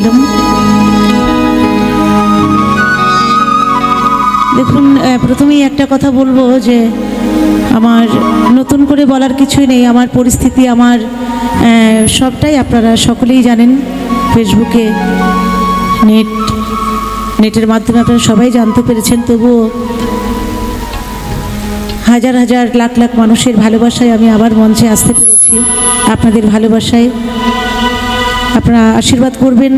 হলাম দেখুন প্রথমেই একটা কথা বলব যে আমার নতুন করে বলার কিছুই নেই। আমার পরিস্থিতি, আমার সবটাই আপনারা সকলেই জানেন। ফেসবুকে নেট, নেটের মাধ্যমে আপনারা সবাই জানতে পেরেছেন। তবুও হাজার হাজার, লাখ লাখ মানুষের ভালোবাসায় আমি আবার মঞ্চে আসতে পেরেছি। আপনাদের ভালোবাসায় আপনারা আশীর্বাদ করবেন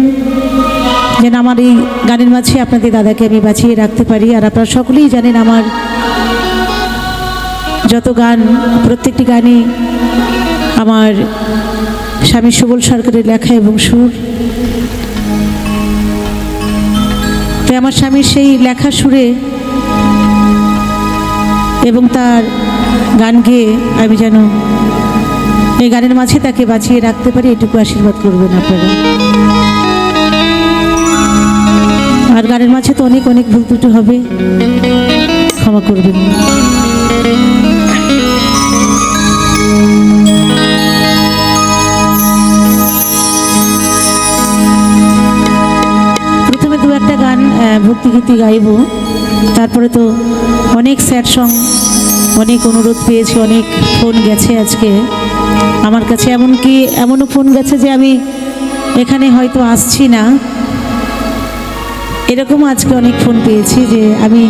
যেন আমার এই গানের মাঝে আপনাদের দাদাকে আমি বাঁচিয়ে রাখতে পারি। আর আপনারা সকলেই জানেন আমার যত গান, প্রত্যেকটি গানই আমার স্বামী সুবল সরকারের লেখা এবং সুর। তাই আমার স্বামীর সেই লেখা সুরে এবং তার গান গেয়ে আমি যেন এই গানের মাঝে তাকে বাঁচিয়ে রাখতে পারি, এটুকু আশীর্বাদ করবেন আপনারা। আর গানের মাঝে তো অনেক অনেক ভুল ত্রুটি হবে। ক্ষমা করবেন। প্রথমে দু একটা গান ভক্তিগীতি গাইব। তারপরে তো অনেক স্যাড সং অনেক অনুরোধ পেয়েছি, অনেক ফোন গেছে আজকে। আমার কাছে এমনকি এমনও ফোন গেছে যে আমি এখানে হয়তো আসছি না। এরকম আজকে অনেক ফোন পেয়েছি যে আমি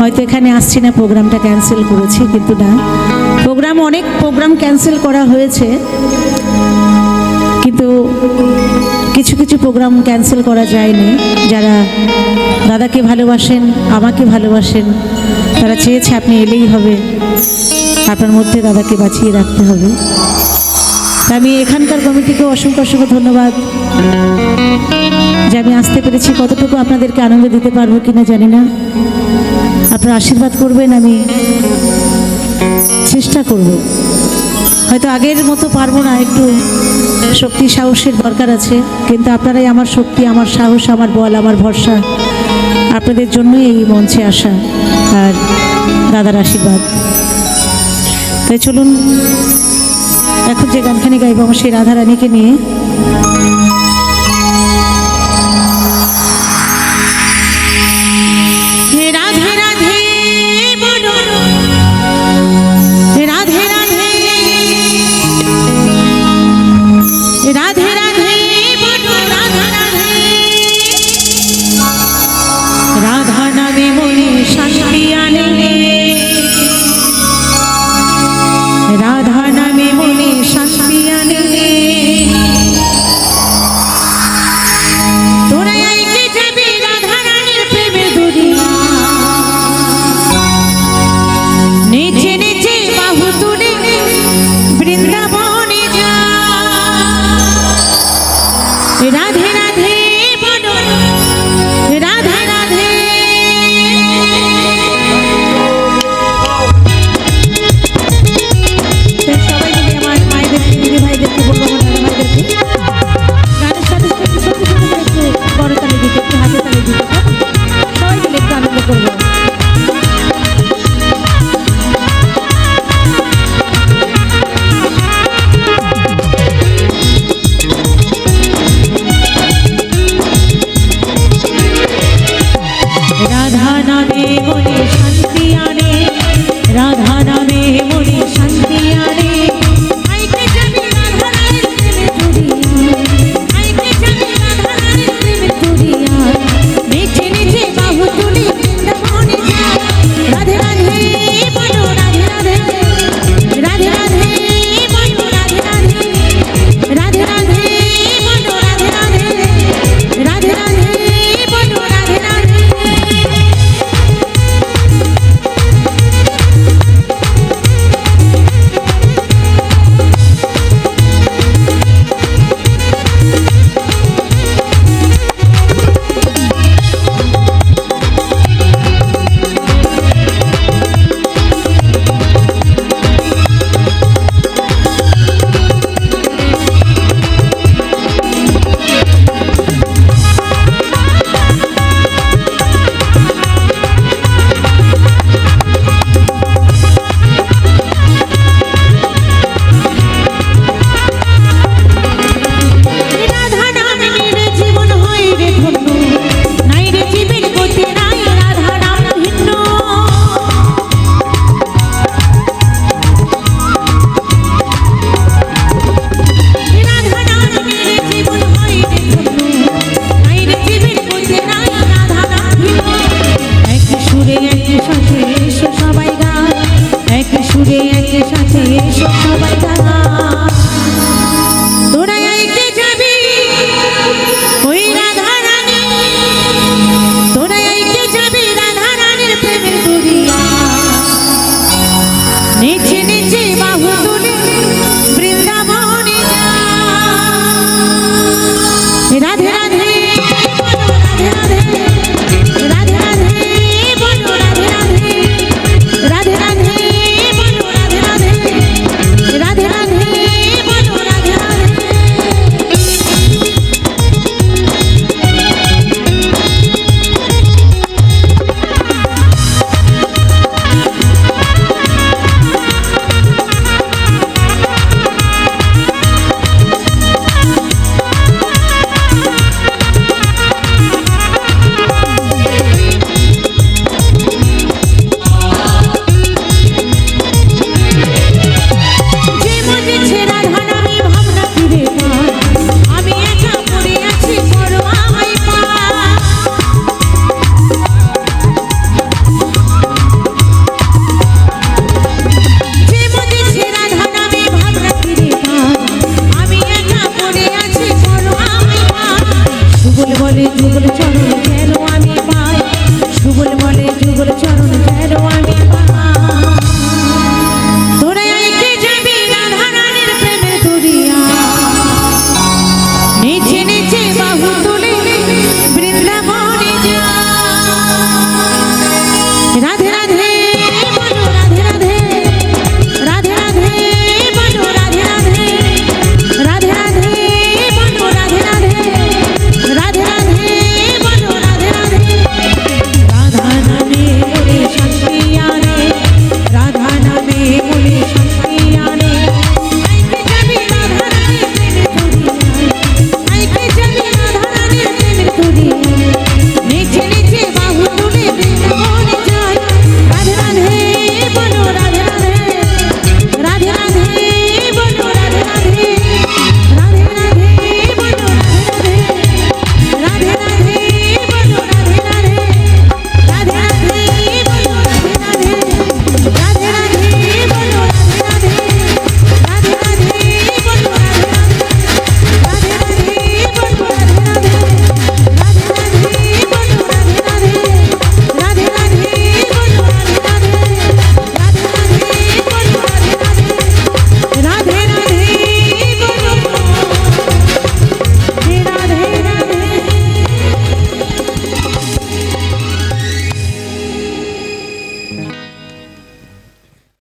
হয়তো এখানে আসছি না, প্রোগ্রামটা ক্যান্সেল করেছি, কিন্তু না। প্রোগ্রাম অনেক, প্রোগ্রাম ক্যান্সেল করা হয়েছে। কিন্তু কিছু কিছু প্রোগ্রাম ক্যান্সেল করা যায়নি। যারা দাদাকে ভালোবাসেন, আমাকে ভালোবাসেন, তারা চেয়েছে আপনি এলেই হবে। আপনার মধ্যে দাদাকে বাঁচিয়ে রাখতে হবে। আমি এখানকার কমিটিকে অসংখ্য অসংখ্য ধন্যবাদ। যে আমি আসতে পেরেছি, কতটুকু আপনাদেরকে আনন্দ দিতে পারব কিনা জানি না। আপনারা আশীর্বাদ করবেন, আমি চেষ্টা করব। হয়তো আগের মতো পারব না একটু। শক্তি সাহসের দরকার আছে, কিন্তু আপনারাই আমার শক্তি, আমার সাহস, আমার বল, আমার ভরসা। আপনাদের জন্যই এই মঞ্চে আসা আর দাদার আশীর্বাদ। তাই চলুন, এখন যে গানখানি গাইব আমার সেই রাধারানীকে নিয়ে। রাধে রাধে